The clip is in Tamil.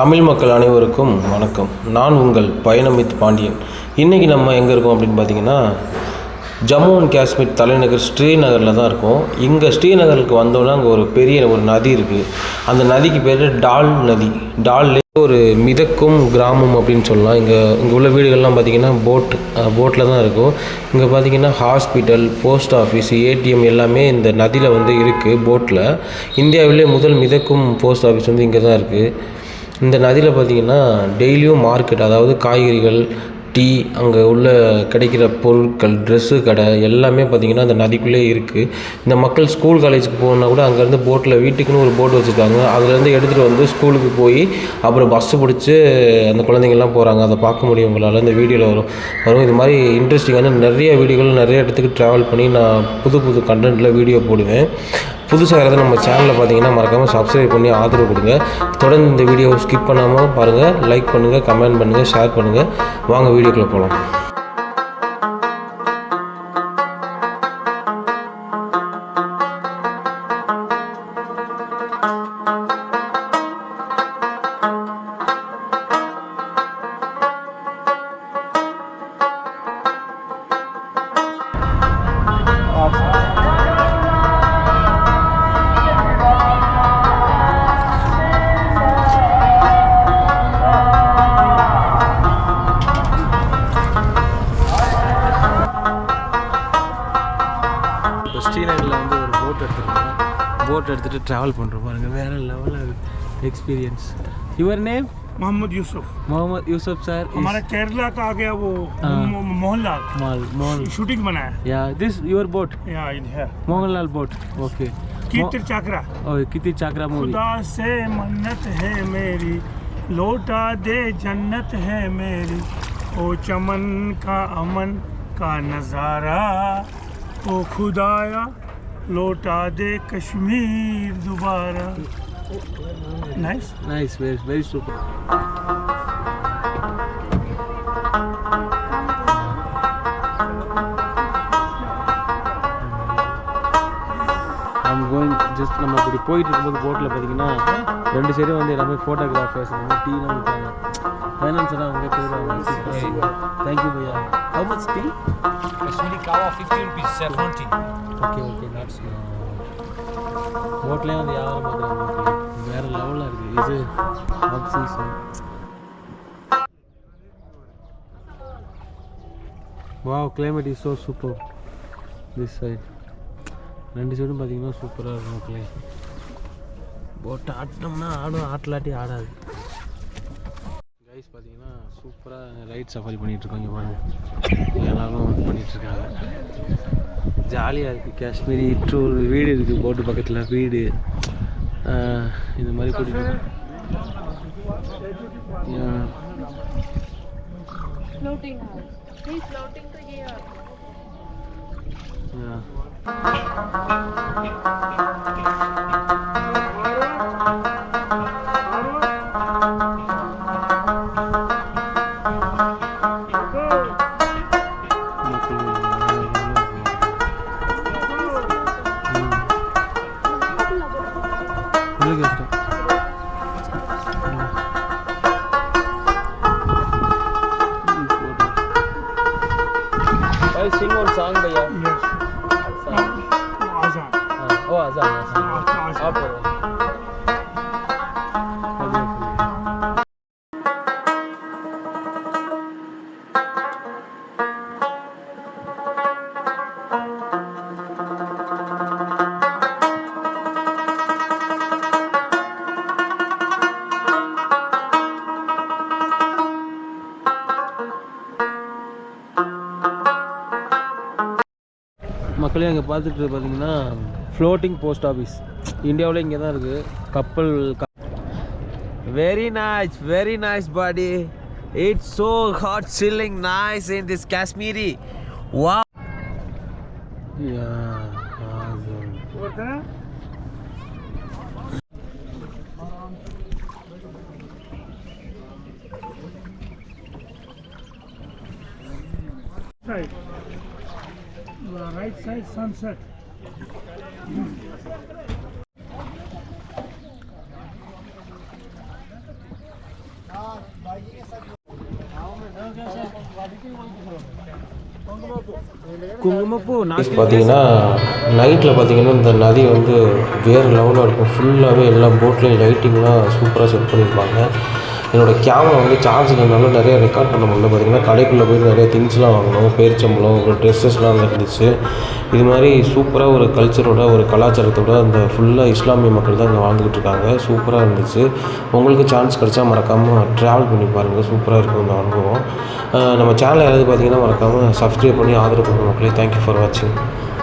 தமிழ் மக்கள் அனைவருக்கும் வணக்கம். நான் உங்கள் பயணமித் பாண்டியன். இன்றைக்கி நம்ம எங்கே இருக்கோம் அப்படின்னு பார்த்தீங்கன்னா ஜம்மு அண்ட் காஷ்மீர் தலைநகர் ஸ்ரீநகரில் தான் இருக்கோம். இங்கே ஸ்ரீநகருக்கு வந்தோன்னா அங்கே ஒரு பெரிய ஒரு நதி இருக்குது அந்த நதிக்கு பேர் டால் நதி. டால் ஒரு மிதக்கும் கிராமம் அப்படின்னு சொல்லலாம். இங்கே இங்கே உள்ள வீடுகள்லாம் பார்த்தீங்கன்னா போட் போட்டில் தான் இருக்கும். இங்கே பார்த்தீங்கன்னா ஹாஸ்பிட்டல் போஸ்ட் ஆஃபீஸ் ஏடிஎம் எல்லாமே இந்த நதியில் வந்து இருக்குது போட்டில் இந்தியாவிலே முதல் மிதக்கும் போஸ்ட் ஆஃபீஸ் வந்து இங்கே தான் இருக்குது இந்த நதியில் பார்த்தீங்கன்னா டெய்லியும் மார்க்கெட் அதாவது காய்கறிகள் டீ அங்கே உள்ள கிடைக்கிற பொருட்கள் ட்ரெஸ்ஸு கடை எல்லாமே பார்த்தீங்கன்னா அந்த நதிக்குள்ளே இருக்குது இந்த மக்கள் ஸ்கூல் காலேஜுக்கு போகணுன்னா கூட அங்கேருந்து போட்டில் வீட்டுக்குன்னு ஒரு போட் வச்சுருக்காங்க. அதுலேருந்து எடுத்துகிட்டு வந்து ஸ்கூலுக்கு போய் அப்புறம் பஸ்ஸு பிடிச்சி அந்த குழந்தைங்கள்லாம் போகிறாங்க அதை பார்க்க முடியும் உங்களால். இந்த வீடியோவில் வரும். வரும். இது மாதிரி இன்ட்ரெஸ்டிங்கான நிறைய வீடியோகள் நிறைய இடத்துக்கு ட்ராவல் பண்ணி நான் புது புது கண்டென்ட்டில் வீடியோ போடுவேன். புதுசாக இருக்கிறது நம்ம சேனலில் பார்த்தீங்கன்னா மறக்காமல் சப்ஸ்கிரைப் பண்ணி ஆதரவு கொடுங்க. தொடர்ந்து இந்த வீடியோவை ஸ்கிப் பண்ணாமல் பாருங்கள் லைக் பண்ணுங்கள் கமெண்ட் பண்ணுங்கள் ஷேர் பண்ணுங்கள் வாங்க வீடியோக்குள்ளே போகலாம் போட் எடுத்துருக்கோம் போட் எடுத்துகிட்டு ட்ராவல் பண்ணுறோம் பாருங்கள் வேறு லெவலில் experience your name Mohammed Yusuf Mohammed Yusuf sir हमारा केरला का आ गया वो हाँ। मो- मोहनलाल माल मॉल शूटिंग बना है या दिस योर बोट यहाँ इन है मोहनलाल बोट ओके कीर्ति चाकरा ओए कितनी चाकरा मूवी खुदा से मन्नत है मेरी लौटा दे जन्नत है मेरी ओ चमन का अमन का नज़ारा ओ खुदाया लौटा दे कश्मीर दोबारा nice nice very very super I'm going just நம்ம இப்படி போயிட்டு இருக்கும்போது போட்டில் பார்த்தீங்கன்னா ரெண்டு சைடும் வந்து எல்லாமே ஃபோட்டோகிராஃபர்ஸ் இந்த மாதிரி டீலாம் இருக்காங்க ஃபைனான்ஸ் எல்லாம் அவங்க போயிடுவாங்க thank you Bhaiya how much tea Kashmiri kawa 50 rupees, saffron tea. Okay okay nuts போட்லேயே வந்து வியாபாரம் பார்க்குறாங்க வேறு லெவலில் இருக்குது இது off season wow climate is so super this side ரெண்டு சைடும் பார்த்தீங்கன்னா சூப்பராக இருக்கும் மக்களே போட்டை ஆட்டினோம்னா ஆடும் ஆட்டலாட்டி ஆடாது. கைஸ் பார்த்தீங்கன்னா சூப்பராக ரைட் சஃபாரி பண்ணிகிட்ருக்கோம் பாருங்க. எல்லாரும் பண்ணிகிட்ருக்காங்க ஜாலியாக இருக்குது காஷ்மீரி டூர் வீடு இருக்குது போட்டு பக்கத்தில் வீடு. ஆஹ் இந்த மாதிரி கூட்டிகிட்டு floating চলে গেছে Sing one song, but yeah. Yes. Oh, Azan. மக்களே அங்கே பார்த்துட்டு பார்த்தீங்கன்னா ஃப்ளோட்டிங் போஸ்ட் ஆஃபீஸ் இந்தியாவில் இங்கே தான் இருக்குது கப்பல் very nice very nice body it's so hot chilling nice in this Kashmiri வா Right. Right side sunset. பார்த்தீங்கன்னா நைட்டில் பார்த்தீங்கன்னா இந்த நதி வந்து வேறு லெவலில் இருக்கும் ஃபுல்லாகவே எல்லா போட்லேயும் லைட்டிங்லாம் சூப்பராக செட் பண்ணியிருப்பாங்க என்னோடய கேமரா வந்து சார்ஜ் இல்லைனால நிறைய ரெக்கார்ட் பண்ண முடியல. பார்த்தீங்கன்னா கடைக்குள்ளே போய் நிறைய திங்ஸ்லாம் வாங்கணும். பேரிச்சம்பளம் ஒரு ட்ரெஸ்ஸஸ்லாம் அங்கே இருந்துச்சு. இது மாதிரி சூப்பராக ஒரு கல்ச்சரோட ஒரு கலாச்சாரத்தோட அந்த ஃபுல்லாக இஸ்லாமிய மக்கள் தான் இங்கே வாழ்ந்துக்கிட்டு இருக்காங்க. சூப்பராக இருந்துச்சு. உங்களுக்கு சான்ஸ் கிடச்சா மறக்காமல் ட்ராவல் பண்ணி பாருங்கள் சூப்பராக இருக்கும் இந்த அனுபவம். நம்ம சேனல் யாராவது பார்த்தீங்கன்னா மறக்காமல் சப்ஸ்கிரைப் பண்ணி ஆதரவு பண்ணுங்க மக்களே. தேங்க்யூ ஃபார் வாட்சிங்